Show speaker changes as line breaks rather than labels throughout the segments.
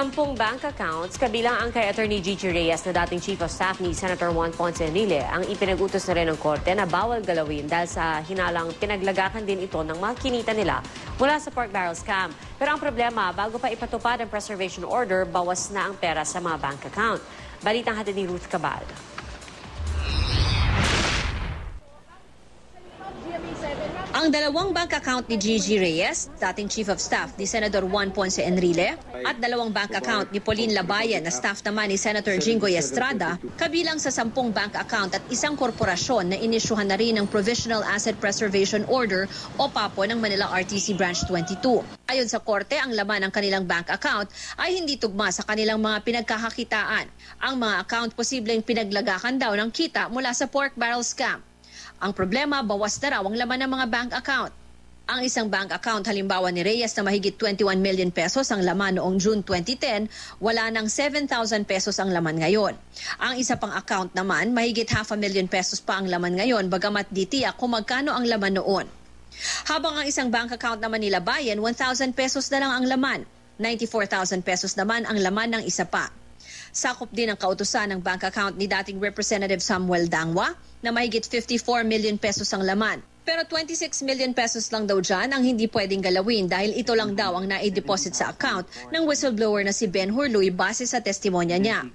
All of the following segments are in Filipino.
Sampung bank accounts, kabilang ang kay Attorney Gigi Reyes na dating Chief of Staff ni Senator Juan Ponce Enrile, ang ipinag-utos na rin ng korte na bawal galawin dahil sa hinalang pinaglagakan din ito ng mga kinita nila mula sa pork barrel scam. Pero ang problema, bago pa ipatupad ang preservation order, bawas na ang pera sa mga bank account. Balitang hatid ni Ruth Cabal. Ang dalawang bank account ni Gigi Reyes, dating Chief of Staff ni Senador Juan Ponce Enrile, at dalawang bank account ni Pauline Labayan na staff naman ni Senator Jingoy Estrada, kabilang sa sampung bank account at isang korporasyon na inisyuhan na rin ng Provisional Asset Preservation Order o PAPO ng Manila RTC Branch 22. Ayon sa korte, ang laman ng kanilang bank account ay hindi tugma sa kanilang mga pinagkakakitaan. Ang mga account posibleng pinaglagakan daw ng kita mula sa pork barrel scam. Ang problema, bawas na raw ang laman ng mga bank account. Ang isang bank account halimbawa ni Reyes na mahigit 21 million pesos ang laman noong June 2010, wala ng 7,000 pesos ang laman ngayon. Ang isa pang account naman, mahigit half a million pesos pa ang laman ngayon bagamat di tiyak kung magkano ang laman noon. Habang ang isang bank account naman nila bayan, 1,000 pesos na lang ang laman. 94,000 pesos naman ang laman ng isa pa. Sakop din ang kautusan ng bank account ni dating Representative Samuel Dangwa na mahigit 54 million pesos ang laman. Pero 26 million pesos lang daw dyan ang hindi pwedeng galawin dahil ito lang daw ang nai-deposit sa account ng whistleblower na si Ben Hurluy base sa testimonya niya.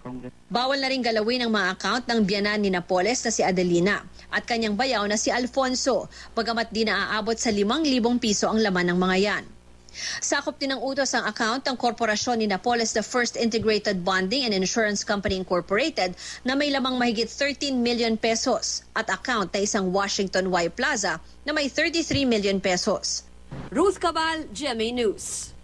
Bawal na rin galawin ang mga account ng biyanan ni Napoles na si Adelina at kanyang bayaw na si Alfonso, bagamat di naaabot sa 5,000 piso ang laman ng mga yan. Sakop din ng utos ang account ng korporasyon ni Napoles the First Integrated Bonding and Insurance Company Incorporated na may lamang mahigit 13 million pesos at account na isang Washington Y Plaza na may 33 million pesos. Ruth Cabal, GMA News.